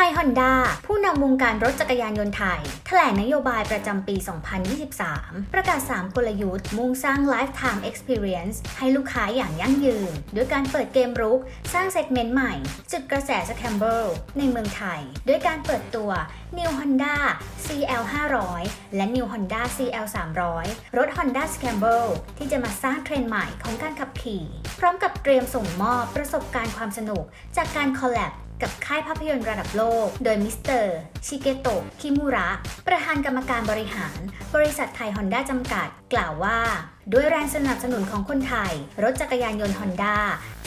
ทยฮอนด้าผู้นำวงการรถจักรยานยนต์ไทย แถลงนโยบายประจำปี 2023 ประกาศ 3 กลยุทธ์ มุ่งสร้าง Lifetime Experience ให้ลูกค้าอย่างยั่งยืน ด้วยการเปิดเกมรุก สร้างเซกเมนต์ใหม่ จุดกระแสสแคมเบิลในเมืองไทย ด้วยการเปิดตัว New Honda CL 500และ New Honda CL 300รถ Honda Scramble ที่จะมาสร้างเทรนด์ใหม่ของการขับขี่ พร้อมกับเตรียมส่งมอบประสบการณ์ความสนุกจากการคอลแลบ กับค่ายภาพยนตร์ระดับโลก โดยมิสเตอร์ชิเกโตะคิมูระ ประธานกรรมการบริหาร บริษัทไทยฮอนด้าจำกัด กล่าวว่า ด้วยแรงสนับสนุนของคนไทย รถจักรยานยนต์ฮอนด้า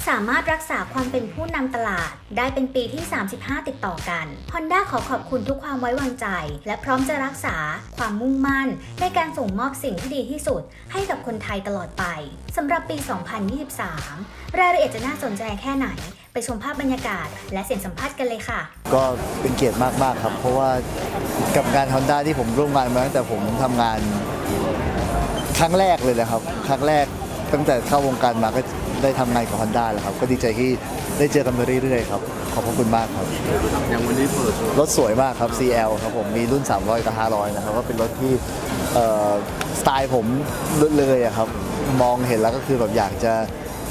สามารถรักษาความเป็นผู้นำตลาด ได้เป็นปีที่ 35 ติดต่อกัน Honda ขอขอบคุณทุกความไว้วางใจ และพร้อมจะรักษาความมุ่งมั่น ในการส่งมอบสิ่งที่ดีที่สุด ให้กับคนไทยตลอดไปสำหรับปี 2023 รายละเอียดจะน่าสนใจแค่ไหน ไปชมภาพบรรยากาศ และเสียงสัมภาษณ์กันเลยค่ะ ก็เป็นเกียรติมาก ๆ ครับ เพราะว่ากับงาน Honda ที่ผมร่วมงานมาตั้งแต่ผมทำงานครั้งแรกเลยนะครับ ครั้งแรกตั้งแต่เข้าวงการมาก็ ได้ทำงานกับ Honda แล้วครับ ก็ดีใจที่ได้เจอกันมาเรื่อยๆครับ ขอบพระคุณมากครับ อย่างวันนี้เปิดรถสวยมากครับ CL ครับผม มีรุ่น 300 กับ 500 นะครับ ก็เป็นรถที่เอ่อสไตล์ผมเลยอะครับ มองเห็นแล้วก็คือแบบอยากจะ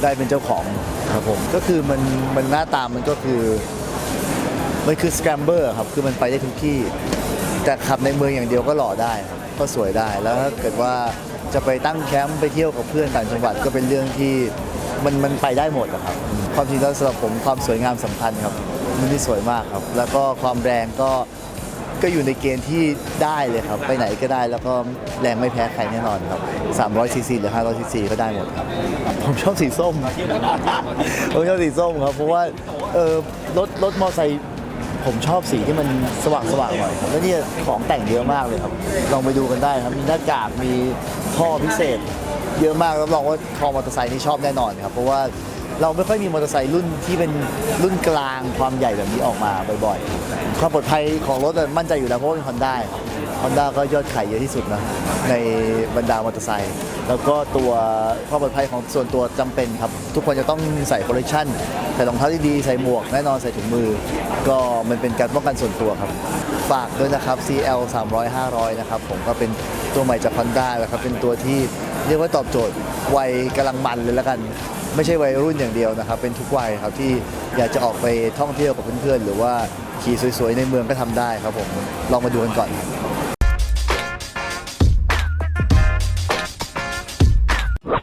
ได้เป็นเจ้าของครับผม ก็คือมันมันหน้าตามันก็คือ มันคือสแครมเบอร์ครับ คือมันไปได้ทุกที่ แต่ขับในเมืองอย่างเดียวก็หล่อได้ครับก็สวยได้ แล้วถ้าเกิดว่าจะไปตั้งแคมป์ไปเที่ยวกับเพื่อนต่างจังหวัดก็เป็นเรื่องที่ มันมันไปได้หมดอะครับ ความจริงแล้วสำหรับผมความสวยงามสำคัญครับ มันนี่สวยมากครับ แล้วก็ความแรงก็ก็อยู่ในเกณฑ์ที่ได้เลยครับ ไปไหนก็ได้แล้วก็แรงไม่แพ้ใครแน่นอนครับ300ซีซีหรือ500ซีซีก็ได้หมดครับ ผมชอบสีส้ม ผมชอบสีส้มครับ เพราะว่าเออรถรถมอไซค์ผมชอบสีที่มันสว่างสว่างหน่อยครับแล้วเนี่ยของแต่งเยอะมากเลยครับ ลองไปดูกันได้ครับ มีหน้ากาก มีท่อพิเศษ เยอะมากรับรองว่าคอมอเตอร์ไซค์นี่ชอบแน่นอนครับเพราะว่า เราไม่ค่อยมีมอเตอร์ไซค์รุ่นที่เป็นรุ่นกลางความใหญ่แบบนี้ออกมาบ่อยๆ ความปลอดภัยของรถมั่นใจอยู่แล้วเพราะว่าเป็นฮอนด้าครับฮอนด้าก็ยอดขายเยอะที่สุดนะในบรรดามอเตอร์ไซค์แล้วก็ตัวความปลอดภัยของส่วนตัวจำเป็นครับ ทุกคนจะต้องใส่โคเลคชั่นใส่รองเท้าที่ดีใส่หมวกแน่นอนใส่ถุงมือ ก็มันเป็นการป้องกันส่วนตัวครับ ฝากด้วยนะครับ CL 300 500 นะครับ ผมก็เป็นตัวใหม่จาก Honda แล้วครับเป็นตัวที่เรียกว่าตอบโจทย์ วัยกำลังมันเลยแล้วกัน ไม่ใช่วัยรุ่นอย่างเดียวนะครับ เป็นทุกวัยครับที่อยากจะออกไปท่องเที่ยวกับเพื่อนๆหรือว่าขี่สวยๆในเมืองก็ทำได้ครับผมลองมาดูกันก่อนครับ